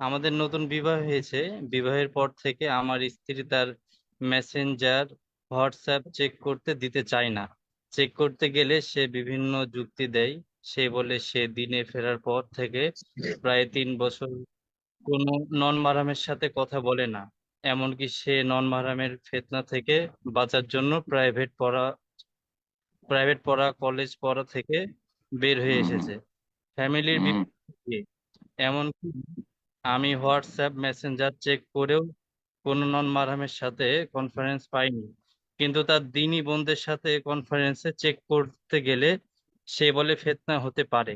আমাদের নতুন বিবাহ হয়েছে। বিবাহের পর থেকে আমার স্ত্রী তার মেসেঞ্জার হোয়াটসঅ্যাপ চেক করতে দিতে চায় না। চেক করতে গেলে সে বিভিন্ন যুক্তি দেয়। সে বলে সে দিনে ফেরার পর থেকে প্রায় তিন বছর কোনো নন মারামের সাথে কথা বলে না। এমনকি সে নন মারামের ফেতনা থেকে বাঁচার জন্য প্রাইভেট পড়া প্রাইভেট পড়া কলেজ পড়া থেকে বের হয়ে এসেছে। ফ্যামিলির এমনকি আমি হোয়াটসঅ্যাপ মেসেঞ্জার চেক করেও কোনো নন মারহামের সাথে কনফারেন্স পাইনি। কিন্তু তার দিনী বোনদের সাথে কনফারেন্সে চেক করতে গেলে সে বলে ফিতনা হতে পারে।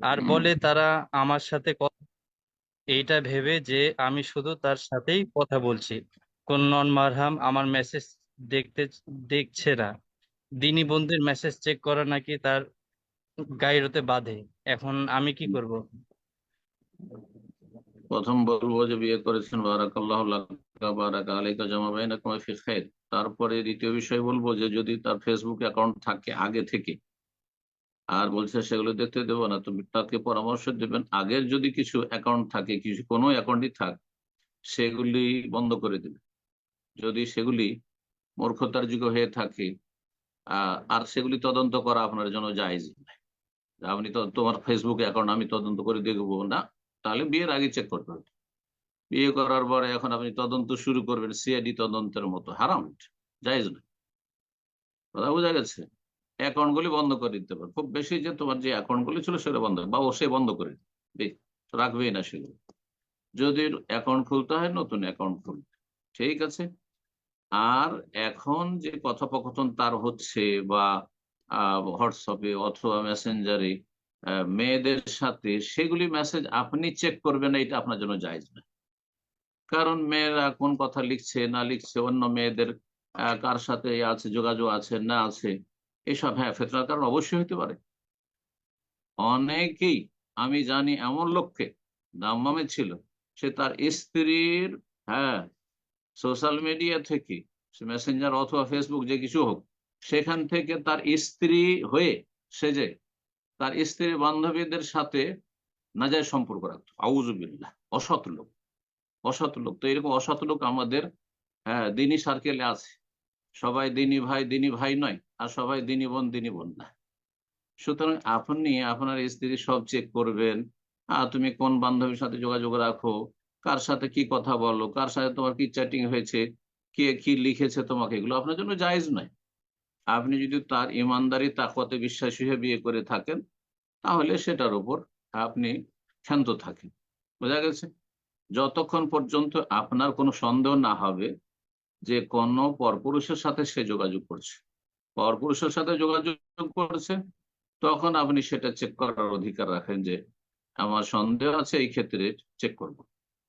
আর বলে তারা আমার সাথে কথা এইটা ভেবে যে আমি শুধু তার সাথেই কথা বলছি। কোন নন মারহাম আমার মেসেজ দেখতে দেখছে না। দিনী বোনদের মেসেজ চেক করা নাকি তার গাইরতে বাধে। এখন আমি কি করব? প্রথম বলব যে বিয়ে করেছেন, বারাকাল্লাহ জামা বাইনাকুম ফি খাইর। তারপরে দ্বিতীয় বিষয় বলব যে যদি তার ফেসবুক অ্যাকাউন্ট থাকে আগে থেকে, আর বলছে সেগুলো দেখতে দেবো না তুমি তাকে পরামর্শ দেবেন, আগের যদি কিছু অ্যাকাউন্ট থাকে, কিছু কোনো অ্যাকাউন্টই থাক, সেগুলি বন্ধ করে দেবে যদি সেগুলি মূর্খতার যোগ্য হয়ে থাকে আর সেগুলি তদন্ত করা আপনার জন্য জায়েজ আপনি তো তোমার ফেসবুক অ্যাকাউন্ট আমি তদন্ত করে দেখব না তাহলে বিয়ের আগে চেক করতে হবে। বিয়ে করার পরে এখন আপনি তদন্ত শুরু করবেন সিআইডি তদন্তের মতো। হারাম জায়েজ নয়। কথা বোঝা গেছে? অ্যাকাউন্ট গুলি বন্ধ করে দিতে পারে খুব বেশি যে তোমার যে অ্যাকাউন্ট গুলি ছিল সেটা বন্ধ বা ও সে বন্ধ করে রাখবেই না সেগুলো। যদি অ্যাকাউন্ট খুলতে হয়, নতুন অ্যাকাউন্ট খুলবে। ঠিক আছে? আর এখন যে কথোপকথন তার হচ্ছে বা হোয়াটসঅ্যাপে অথবা মেসেঞ্জারে মেয়েদের সাথে সেগুলি মেসেজ আপনি চেক করবেন না এটা আপনার জন্য জায়জ না। কারণ মেয়েরা কোন কথা লিখছে, না লিখছে, অন্য মেয়েদের কার সাথে আছে, যোগাযোগ আছে, না আছে, এসব হ্যাঁ ফেতনার কারণ অবশ্যই হতে পারে। অনেকেই, আমি জানি এমন লোককে, দাম্মামে ছিল, সে তার স্ত্রীর হ্যাঁ সোশ্যাল মিডিয়া থেকে মেসেঞ্জার অথবা ফেসবুক যে কিছু হোক, সেখান থেকে তার স্ত্রী হয়ে সেজে তার স্ত্রী বান্ধবীদের সাথে নাজায় সম্পর্ক রাখতো। আউজুবিল্লাহ অসৎ লোক। অসৎ লোক। তো এরকম অসৎ লোক আমাদের হ্যাঁ দিনী সার্কেলে আছে। সবাই দিনী ভাই দিনী ভাই নয়, আর সবাই দিনী বোন দিনী বোন না। সুতরাং আপনি, আপনার স্ত্রী সব চেক করবেন। তুমি কোন বান্ধবীর সাথে যোগাযোগ রাখো? কার সাথে কি কথা বলো? কার সাথে তোমার কি চ্যাটিং হয়েছে? কে কি লিখেছে তোমাকে? এগুলো আপনার জন্য জায়েজ নয়। আপনি যদি তার ইমানদারি, তাকওয়াতে বিশ্বাসী হয়ে বিয়ে করে থাকেন, তাহলে সেটার উপর আপনি ক্ষান্ত থাকেন। বোঝা গেছে? যতক্ষণ পর্যন্ত আপনার কোনো সন্দেহ না হবে, যে কোন পরপুরুষের সাথে সে যোগাযোগ করছে। পরপুরুষের সাথে যোগাযোগ করছে, তখন আপনি সেটা চেক করার অধিকার রাখেন যে, আমার সন্দেহ আছে, এই ক্ষেত্রে চেক করব।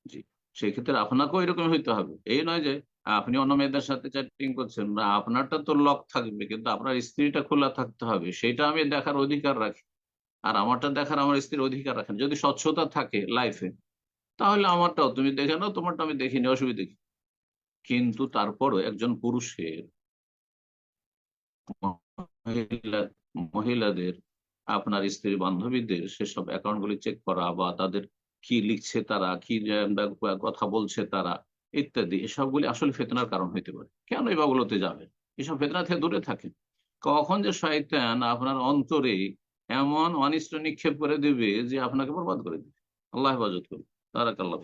জি, সেই ক্ষেত্রে আপনাকেও এরকম হইতে হবে। এই নয় যে আপনি অন্য মেয়েদের সাথে চ্যাটিং করছেন না আপনারটা তো লক থাকবে, কিন্তু আপনার স্ত্রীটা খোলা থাকতে হবে, সেটা আমি দেখার অধিকার রাখি। আর আমারটা দেখার আমার স্ত্রীর অধিকার রাখেন যদি স্বচ্ছতা থাকে লাইফে তাহলে আমারটাও, তুমি দেখে নাও, তোমারটা আমি দেখিনি অসুবিধা কি? কিন্তু তারপরও একজন পুরুষের মহিলা- মহিলাদের, আপনার স্ত্রী বান্ধবীদের সেসব অ্যাকাউন্ট গুলি চেক করা, বা তাদের কি লিখছে তারা, কি কথা বলছে তারা ইত্যাদি, এসবগুলি আসলে ফেতনার কারণ হইতে পারে। কেন এই বাগুলোতে যাবেন? এসব ফেতনা থেকে দূরে থাকেন। কখন যে শয়তান আপনার অন্তরে এমন অনিষ্ট নিক্ষেপ করে দিবে যে আপনাকে বরবাদ করে দেবে। আল্লাহ হেফাজত করবে তারাকাল্লাহ